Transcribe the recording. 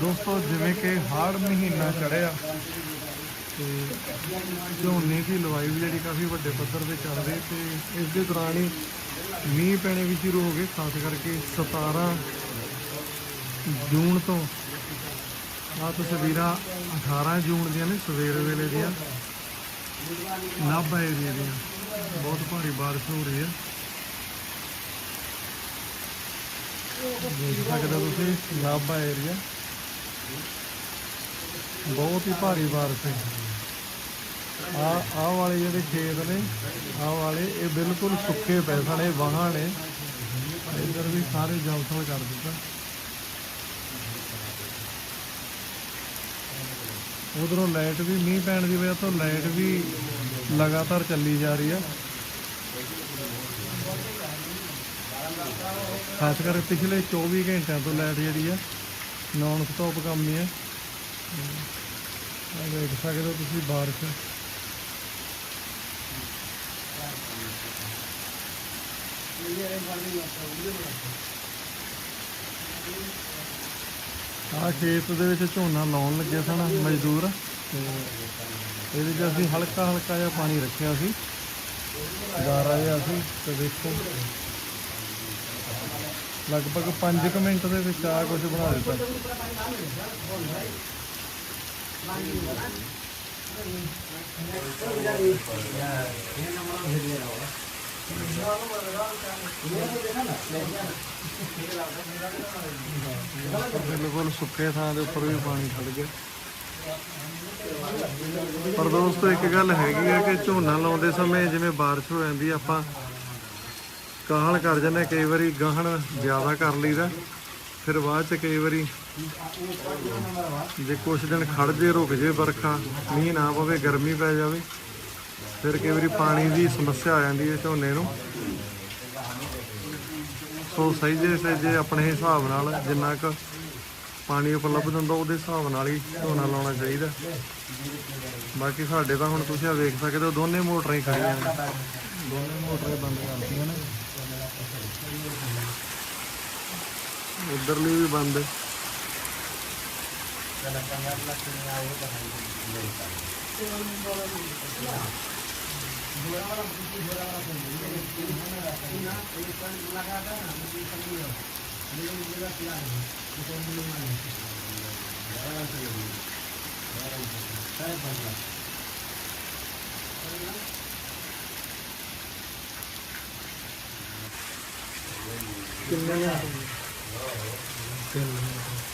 ਦੋਸਤੋ, ਜਿਵੇਂ ਕਿ ਹਾੜ ਮਹੀਨਾ ਚੜਿਆ ਤੇ ਝੋਨੇ ਦੀ ਲਵਾਈ ਵੀ ਜਿਹੜੀ ਕਾਫੀ ਵੱਡੇ ਪੱਧਰ ਤੇ ਚੱਲ ਰਹੀ ਤੇ ਇਸ ਦੇ ਦੌਰਾਨ ਹੀ ਮੀਂਹ ਪੈਣੇ ਵੀ ਸ਼ੁਰੂ ਹੋ ਗਏ, ਖਾਸ ਕਰਕੇ 17 ਜੂਨ ਤੋਂ। ਆਹ ਤਸਵੀਰਾਂ 18 ਜੂਨ ਦੀਆਂ ਨੇ, ਸਵੇਰ ਵੇਲੇ ਦੀਆਂ। ਨਾਭਾ ਏਰੀਆ ਦੀਆਂ। ਬਹੁਤ ਭਾਰੀ ਬਾਰਿਸ਼ ਹੋ ਰਹੀ ਹੈ ਦੇਖ ਸਕਦੇ ਹੋ ਤੁਸੀਂ ਨਾਭਾ ਏਰੀਆ ਬਹੁਤ ਹੀ ਭਾਰੀ ਬਾਰਿਸ਼ ਹੈ। ਆ ਆਹ ਵਾਲੇ ਜਿਹੜੇ ਖੇਤ ਨੇ ਆਹ ਵਾਲੇ, ਇਹ ਬਿਲਕੁਲ ਸੁੱਕੇ ਪਏ ਸਨ ਵਾਹਾਂ ਨੇ। ਇੱਧਰ ਵੀ ਸਾਰੇ ਜਲਥਲ ਕਰ ਦਿੱਤਾ। ਉਧਰੋਂ ਲਾਈਟ ਵੀ, ਮੀਂਹ ਪੈਣ ਦੀ ਵਜ੍ਹਾ ਤੋਂ ਲਾਈਟ ਵੀ ਲਗਾਤਾਰ ਚੱਲੀ ਜਾ ਰਹੀ ਆ। ਖਾਸ ਕਰਕੇ ਪਿਛਲੇ 24 ਘੰਟਿਆਂ ਤੋਂ ਲਾਈਟ ਜਿਹੜੀ ਆ ਨਾਨ ਸਟਾਪ ਕੰਮ ਹੀ ਆ ਆ ਦੇਖ ਸਕਦੇ ਹੋ ਤੁਸੀਂ ਬਾਰਿਸ਼। ਆ ਖੇਤ ਦੇ ਵਿੱਚ ਝੋਨਾ ਲਾਉਣ ਲੱਗੇ ਸਨ ਮਜ਼ਦੂਰ। ਤੇ ਇਹਦੇ 'ਚ ਅਸੀਂ ਹਲਕਾ ਹਲਕਾ ਜਿਹਾ ਪਾਣੀ ਰੱਖਿਆ ਸੀ। ਗਾਰਾ ਜਿਹਾ ਸੀ, ਤੇ ਦੇਖੋ। ਲਗਭਗ 5 ਮਿੰਟ ਦੇ ਵਿੱਚ ਆ ਕੁਝ ਬਣਾ ਦਿੱਤਾ। ਬਿਲਕੁਲ ਸੁੱਕੇ ਥਾਂ ਦੇ ਉੱਪਰ ਵੀ ਪਾਣੀ ਖੜ ਗਿਆ। ਪਰ ਦੋਸਤੋ, ਇੱਕ ਗੱਲ ਹੈਗੀ ਆ ਕਿ ਝੋਨਾ ਲਾਉਂਦੇ ਸਮੇਂ ਜਿਵੇਂ ਬਾਰਿਸ਼ ਹੋ ਜਾਂਦੀ ਆਪਾਂ ਕਾਹਲ ਕਰ ਜਾਂਦੇ ਕਈ ਵਾਰੀ ਗਾਹਣ ਜ਼ਿਆਦਾ ਕਰ ਲਈਦਾ, ਫਿਰ ਬਾਅਦ ਚ ਕਈ ਵਾਰੀ ਜੇ ਕੁਛ ਦਿਨ ਖੜ ਜੇ, ਰੁਕ ਜੇ ਵਰਖਾ, ਮੀਂਹ ਨਾ ਪਵੇ, ਗਰਮੀ ਪੈ ਜਾਵੇ, ਫਿਰ ਕਈ ਵਾਰੀ ਪਾਣੀ ਦੀ ਸਮੱਸਿਆ ਆ ਜਾਂਦੀ ਹੈ ਝੋਨੇ ਨੂੰ। ਸੋ ਸਹੀ ਜੇ ਜੇ ਆਪਣੇ ਹਿਸਾਬ ਨਾਲ ਜਿੰਨਾ ਕੁ ਪਾਣੀ ਉਪਲਬਧ ਹੁੰਦਾ, ਉਹਦੇ ਹਿਸਾਬ ਨਾਲ ਹੀ ਝੋਨਾ ਲਾਉਣਾ ਚਾਹੀਦਾ। ਬਾਕੀ ਸਾਡੇ ਤਾਂ ਹੁਣ ਤੁਸੀਂ ਆ ਵੇਖ ਸਕਦੇ ਹੋ, ਦੋਨੇ ਮੋਟਰਾਂ ਹੀ ਖੜੀਆਂ ਨੇ। ਦੋਨੇ ਮੋਟਰਾਂ ਬੰਦ ਕਰਤੀਆਂ ਨੇ। ਉਧਰਲੀ ਵੀ ਬੰਦ ਹੈ। ਕਿੰਨੇ Thank you.